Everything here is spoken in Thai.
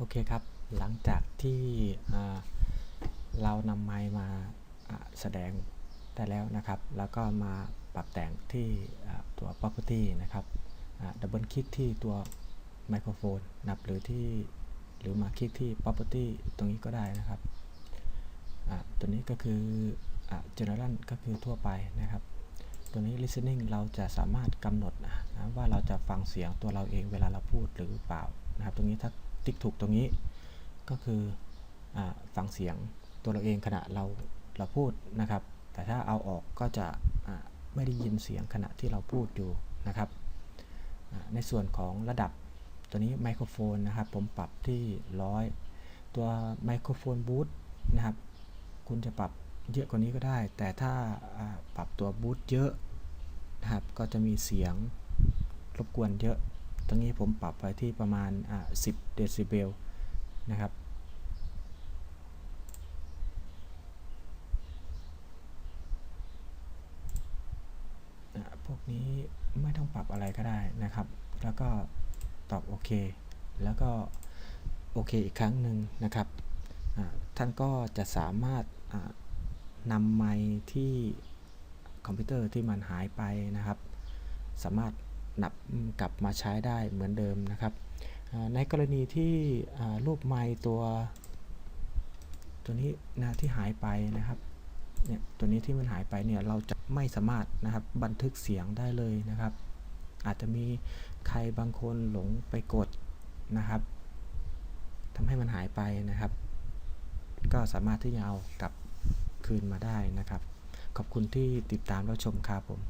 โอเคครับ หลังจากที่เรานำไมค์มาแสดงได้แล้วนะครับ แล้วก็มาปรับแต่งที่ตัว property นะครับดับเบิลคลิกที่ตัวไมโครโฟนนะครับหรือที่หรือมาคลิกที่ property ตรงนี้ก็ได้นะครับตัวนี้ก็คืออ general ก็คือทั่วไปนะครับ ตัวนี้ listening เราจะสามารถกำหนดนะว่าเราจะฟังเสียงตัวเราเองเวลาเราพูดหรือเปล่านะครับ ตรงนี้ถ้า ติ๊กถูกตรงนี้ ก็คืออฟังเสียงตัวเราเองขณะเราเราพูดนะครับ แต่ถ้าเอาออกก็จะไม่ได้ยินเสียงขณะที่เราพูดอยู่นะครับในส่วนของระดับตัวนี้ไมโครโฟนนะครับ ผมปรับที่ร้อยตัวไมโครโฟนบูทนะครับ คุณจะปรับเยอะกว่านี้ก็ได้ แต่ถ้าอ่าปรับตัวบูทเยอะนะครับ ก็จะมีเสียงรบกวนเยอะ ตรงนี้ผมปรับไปที่ประมาณอ่า10 เดซิเบลนะครับ พวกนี้ไม่ต้องปรับอะไรก็ได้นะครับ แล้วก็ตอบโอเค แล้วก็โอเคอีกครั้งหนึ่งนะครับ ท่านก็จะสามารถนำไมค์ที่คอมพิวเตอร์ที่มันหายไปนะครับ สามารถ นับกลับมาใช้ได้เหมือนเดิมนะครับ ในกรณีที่รูปไมค์ตัวตัวนี้นะที่หายไปนะครับเนี่ยตัวนี้ที่มันหายไปเนี่ยเราจะไม่สามารถนะครับบันทึกเสียงได้เลยนะครับ อาจจะมีใครบางคนหลงไปกดนะครับทำให้มันหายไปนะครับ ก็สามารถที่จะเอากลับคืนมาได้นะครับ ขอบคุณที่ติดตามรับชมครับผม